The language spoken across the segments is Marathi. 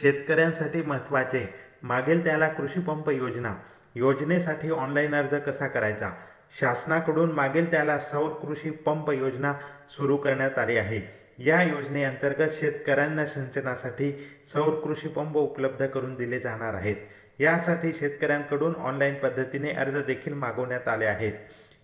शेतकऱ्यांसाठी महत्त्वाचे. मागेल त्याला कृषीपंप योजना. योजनेसाठी ऑनलाईन अर्ज कसा करायचा? शासनाकडून मागेल त्याला सौर कृषी पंप योजना सुरू करण्यात आली आहे. या योजनेअंतर्गत शेतकऱ्यांना सिंचनासाठी सौर कृषी पंप उपलब्ध करून दिले जाणार आहेत. यासाठी शेतकऱ्यांकडून ऑनलाईन पद्धतीने अर्ज देखील मागवण्यात आले आहेत.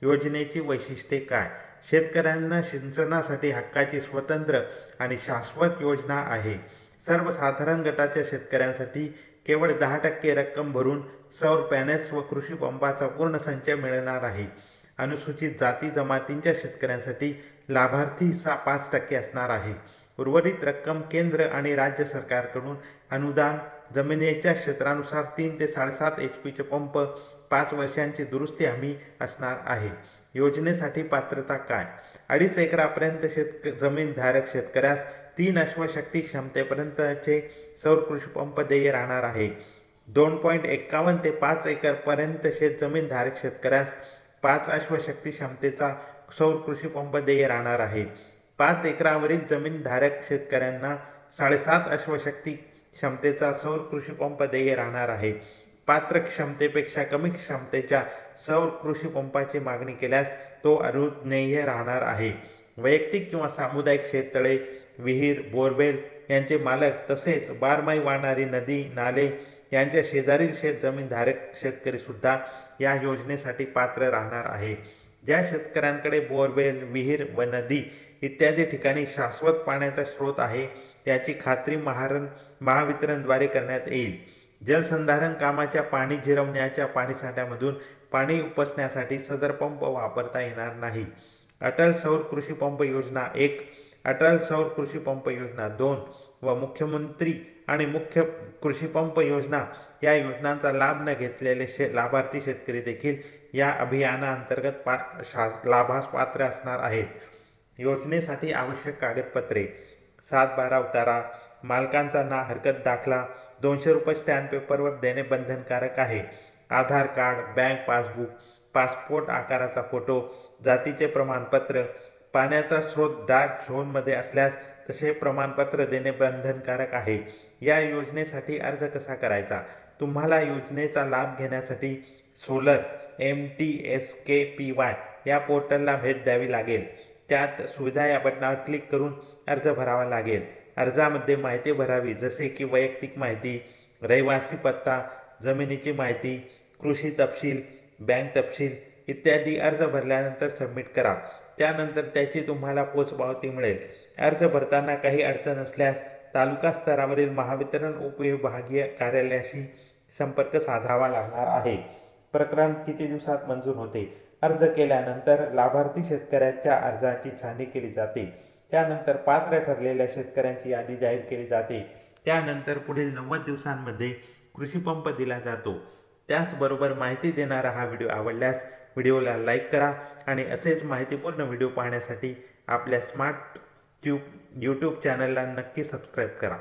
योजनेची वैशिष्ट्ये काय? शेतकऱ्यांना सिंचनासाठी हक्काची स्वतंत्र आणि शाश्वत योजना आहे. सर्वसाधारण गटाच्या शेतकऱ्यांसाठी केवळ दहा टक्के रक्कम भरून सौर पॅनेल्स व कृषी पंपाचा पूर्ण संच मिळणार आहे. अनुसूचित जाती जमातींच्या शेतकऱ्यांसाठी लाभार्थी हिस्सा पाच टक्के असणार आहे. उर्वरित रक्कम केंद्र आणि राज्य सरकारकडून अनुदान जमिनीच्या क्षेत्रानुसार तीन ते साडेसात एच पीचे पंप पाच वर्षांची दुरुस्ती हमी असणार आहे. योजनेसाठी पात्रता काय? अडीच एकरापर्यंत शेतक जमीनधारक शेतकऱ्यास तीन अश्वशक्ती क्षमतेपर्यंतचे सौर कृषीपंप देय राहणार आहे. दोन पॉईंट एक्कावन्न ते पाच एकरपर्यंत शेत जमीनधारक शेतकऱ्यास पाच अश्वशक्ती क्षमतेचा सौर कृषीपंप देय राहणार आहे. पाच एकरावरील जमीनधारक शेतकऱ्यांना साडेसात अश्वशक्ती क्षमतेचा सौर कृषीपंप देय राहणार आहे. पात्र क्षमतेपेक्षा कमी क्षमतेच्या सौर कृषी पंपाची मागणी केल्यास तो अनुज्ञेय राहणार आहे. वैयक्तिक किंवा सामुदायिक शेततळे विहीर बोरवेल यांचे मालक तसेच बारमाही वाहणारी नदी नाले यांच्या शेजारील शेत जमीनधारक शेतकरी सुद्धा या योजनेसाठी पात्र राहणार आहे. ज्या शेतकऱ्यांकडे बोरवेल विहीर व नदी इत्यादी ठिकाणी शाश्वत पाण्याचा स्रोत आहे त्याची खात्री महारण महावितरणद्वारे करण्यात येईल. जलसंधारण कामाच्या पाणी जिरवण्याच्या पाणीसाठ्यामधून पाणी उपसण्यासाठी सदर पंप वापरता येणार नाही. अटल सौर कृषी पंप योजना एक अटल सौर कृषी पंप योजना दोन व मुख्यमंत्री आणि मुख्य कृषी पंप योजना या योजनांचा लाभ न घेतलेले शे लाभार्थी शेतकरी देखील या अभियानाअंतर्गत पा शा लाभास पात्र असणार आहेत. योजनेसाठी आवश्यक कागदपत्रे सात बारा उतारा मालकांचा ना हरकत दाखला दोनशे रुपये स्टॅम्प पेपरवर देणे बंधनकारक आहे. Aadhaar card bank passbook passport आकाराचा फोटो जातीचे प्रमाणपत्र पाण्याचा स्रोत दाट झोनमध्ये असल्यास तसे प्रमाणपत्र देणे बंधनकारक आहे. या योजनेसाठी अर्ज कसा करायचा? तुम्हाला योजनेचा लाभ घेण्यासाठी solar M T S K P Y या पोर्टलला भेट द्यावी लागेल. त्यात सुविधा या बटनावर क्लिक करून अर्ज भरावा लागेल. अर्जामध्ये माहिती भरावी जसे की वैयक्तिक माहिती रहिवासी पत्ता जमिनीची माहिती कृषी तपशील बँक तपशील इत्यादी अर्ज भरल्यानंतर सबमिट करा. त्यानंतर त्याची तुम्हाला पोचपावती मिळेल. अर्ज भरताना काही अडचण असल्यास तालुका स्तरावरील महावितरण उपविभागीय कार्यालयाशी संपर्क साधावा लागणार आहे. प्रकरण किती दिवसात मंजूर होते? अर्ज केल्यानंतर लाभार्थी शेतकऱ्याच्या अर्जाची छाननी केली जाते. त्यानंतर पात्र ठरलेल्या शेतकऱ्यांची यादी जाहीर केली जाते. त्यानंतर पुढील नव्वद दिवसांमध्ये कृषी पंप दिला जातो. त्याचबरोबर माहिती देणारा हा व्हिडिओ आवडल्यास व्हिडिओला लाईक करा आणि असेच माहितीपूर्ण व्हिडिओ पाहण्यासाठी आपल्या स्मार्ट ट्यूब यूट्यूब चॅनलला नक्की सबस्क्राईब करा.